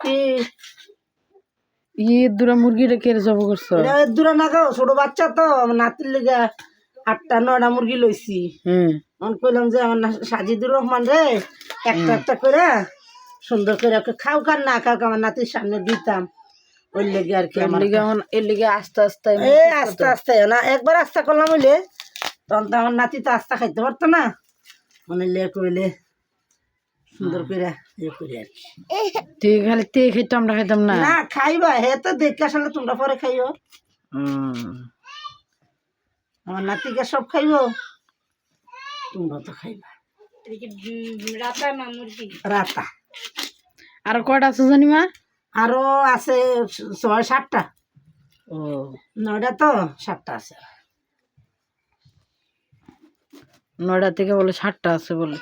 কি? ই দুরা মুরগি রেখে জব করছ? দূরে না গো ছোট বাচ্চা তো নাতির লেগে আটটা নয়টা মুরগি লইছি। হুম। আমি কইলাম যে আমার সাজিদুর রহমান রে একটা একটা করে সুন্দর করে খাও কার না খাও আমার নাতির সামনে দিতাম। ওই লেগে আর কি আমার এর লিগে আস্তে আস্তে এ আস্তে আস্তে না একবার আস্তে করলাম হইলে তখন তো আমার নাতি তো আস্তে খাইতে পারতো না। মানে লে কইলে সুন্দর করে ইয়ে করি আর কি। তুই খালি তে খেতে আমরা খাইতাম না? না খাইবা হে তো দেখে আসলে তোমরা পরে খাইও। আমার নাতিকে সব খাইবো তোমরা তো খাইবা। রাতা আর কয়টা আছে জানি মা আরও আছে ছয় সাতটা। ও। নয়টা তো সাতটা আছে। নয়টা থেকে বলে ষাটটা আছে বলে।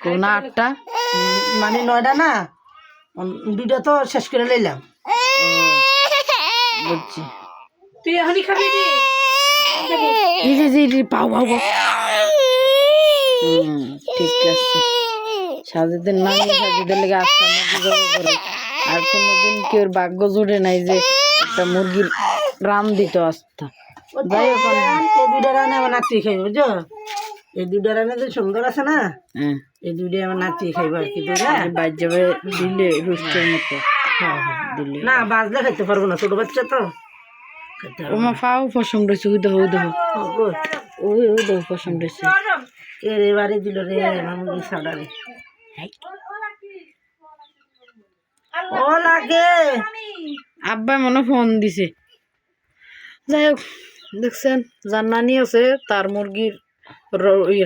কেউ না আটটা? মানে নয়টা না? দুইটা তো শেষ করে লইলাম। বুঝছি। তুই এখনই খাবি পাও পাও ঠিক আছে। সাজিদের নাম সাজিদের লেগে আস্তা মুরগি জব করে আর কোনোদিন কেউ ভাগ্য জুড়ে নাই যে একটা মুরগির রাম দিত আস্তা। যাই হোক দুইটা রানে আমার নাতি খাইব বুঝছ? এই দুইটা রানে যে সুন্দর আছে না হ্যাঁ। এই দুইটা আমার নাতি খাইব আর কি বাইর যাবে দিলে রুস্টের মতো। দিলে। না বাজলে খাইতে পারব না ছোট বাচ্চা তো। ওমা ফাও পছন্দ হয়েছে ওই দেখো ওই দেখো পছন্দ হয়েছে। কে রে বাড়ি দিল রে মামুনি সাদা রে। ও লাগে। আব্বা মনে ফোন দিছে। যাই হোক দেখছেন যার নানি আছে তার মুরগির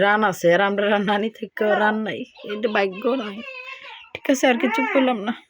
রান আছে, আর আমরা নানি থেকে রান নাই। এটা ভাগ্য নয়। ঠিক আছে, আর কিছু বললাম না।